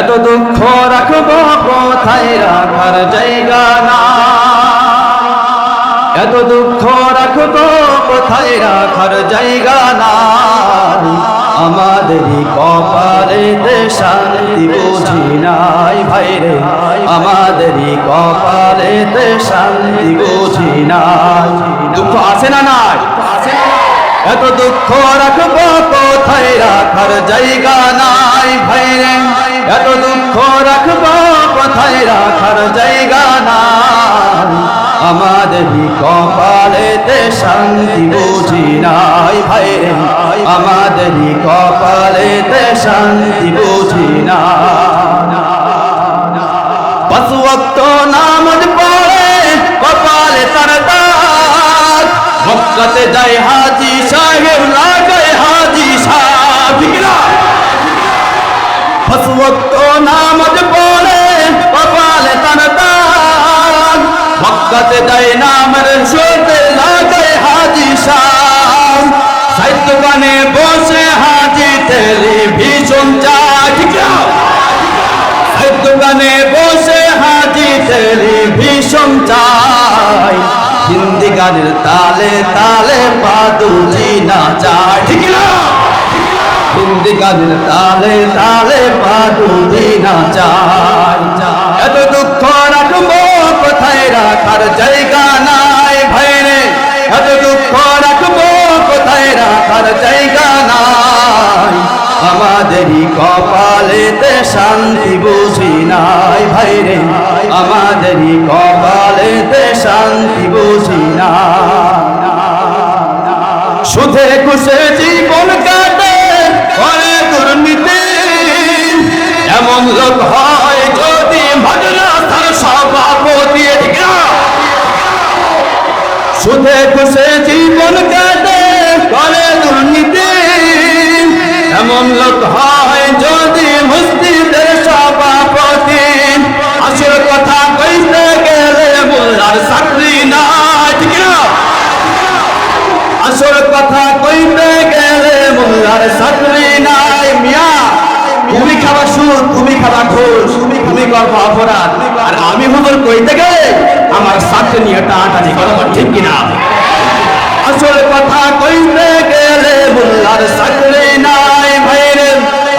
এত দুঃখ রাখব কোথায় রাখার জায়গা না। এত দুঃখ রাখব কোথায় রাখার জায়গা না। আমাদেরই কপালে শান্তি বুঝি নাই ভাইরে আমাদেরই কপালে শান্তি বুঝি নাই। দুঃখ আছে না নাই? এত দুঃখ রাখব কোথায় রাখার জায়গা নাই ভাইরে এত দুঃখ রাখব, কোথায় রাখার জায়গা নাই আমাদেরই কপালেতে শান্তি বুঝি নাই ভাইরে আমাদেরই কপালেতে শান্তি বুঝি না পাঁচ ওয়াক্ত পড়ে কপালে তার দাগ। মক্কাতে যায় হাজি সাহেব ওয়াক্ত নামাজ পড়ে কপালে তার দাগ। মক্কাতে যায় নামের সোতে লাগায় হাজি সাহেব সাহিত্য গানে বসে হাজি টেলিভিশন চায় ঠিক না? এই দোকানে বসে হাজি টেলিভিশন চাই। হিন্দি গানের তালে তালে পাদুজি না চাই ঠিক না? হিন্দি গানের তালে তালে পাদুজি না চাই এত দুঃখ রাখব, কোথায় রাখার জায়গা নাই ভাইরে? এত দুঃখ রাখব, কোথায় রাখার জায়গা নাই? আমাদেরই কপালেতে শান্তি বুঝি নাই ভাইরে। আমাদেরই কপালেতে শান্তি বুঝি না। সুধে খুশে জীবন খুশে জীবন কাটে, করে দুর্নীতি। এমন লোক হয় যদি মসজিদের সভাপতি। আসল কথা কইতে গেলে মোল্লার চাকরি নাই আসল কথা কইতে গেলে মোল্লার চাকরি নাই, মিয়া। তুমি খাবা সুর তুমি খাবা ঘোষ তুমি করব অপরাধ।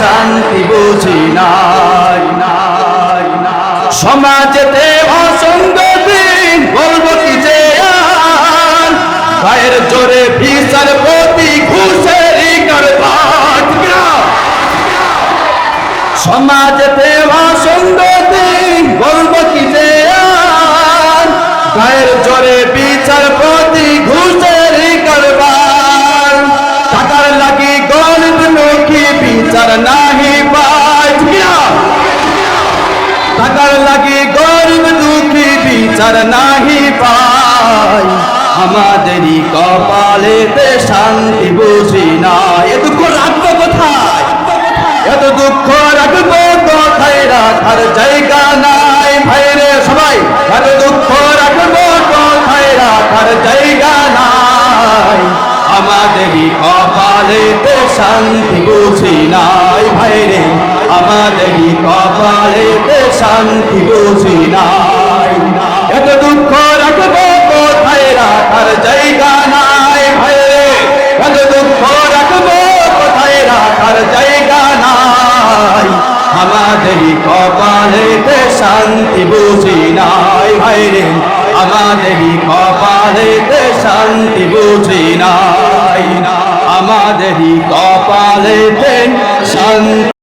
শান্তি বুঝি নাই নাই। সমাজেতে অসঙ্গতি বলব কি যে ভাইয়ের জোরে বিচার প্রতি না? সমাজেতে টাকার লাগি গরিব দুঃখী বিচার নাহি পায় আমাদেরই কপালেতে শান্তি বুঝি না এ দুঃখ রাখব কোথায়? এত দুঃখ রাখব কোথায়? রাখার জায়গা নাই। ভাইরে সবাই এত দুঃখ রাখব কোথায়? রাখার জায়গা নাই। আমাদেরই কপালেতে শান্তি বুঝি নাই। ভাইরে আমাদেরই কপালেতে শান্তি বুঝি নাই। এত দুঃখ রাখব কোথায় রাখার জায়গা নাই ভাইরে? এত দুঃখ রাখব কোথায় রাখার জায়গা নাই? আমাদেরই কপালেতে শান্তি বুঝি নাই ভাইরে। আমাদেরই কপালেতে শান্তি বুঝি নাই। আমাদেরই কপালেতে শান্তি